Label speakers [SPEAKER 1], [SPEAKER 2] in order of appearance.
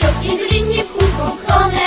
[SPEAKER 1] щоб із рідніх кухом хто не